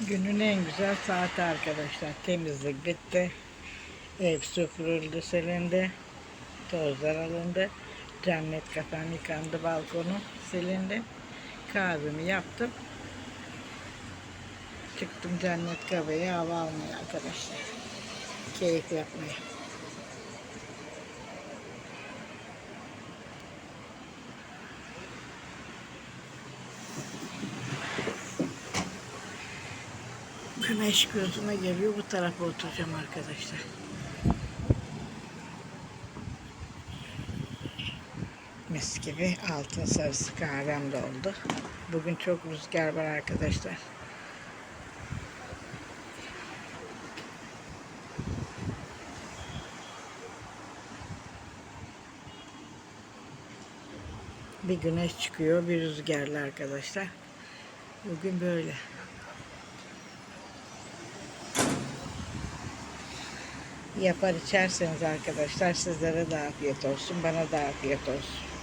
Günün en güzel saati arkadaşlar. Temizlik bitti. Ev süpürüldü, silindi. Tozlar alındı. Cennet kafam yıkandı, balkonu silindi. Kahvemi yaptım. Çıktım cennet kafeye hava almaya arkadaşlar. Keyif yapmaya. Güneş gözüme geliyor. Bu tarafa oturacağım arkadaşlar. Mis gibi altın sarısı kahvem de oldu. Bugün çok rüzgar var arkadaşlar. Bir güneş çıkıyor, bir rüzgarlı arkadaşlar. Bugün böyle. Yapar içerseniz arkadaşlar sizlere de afiyet olsun, bana da afiyet olsun.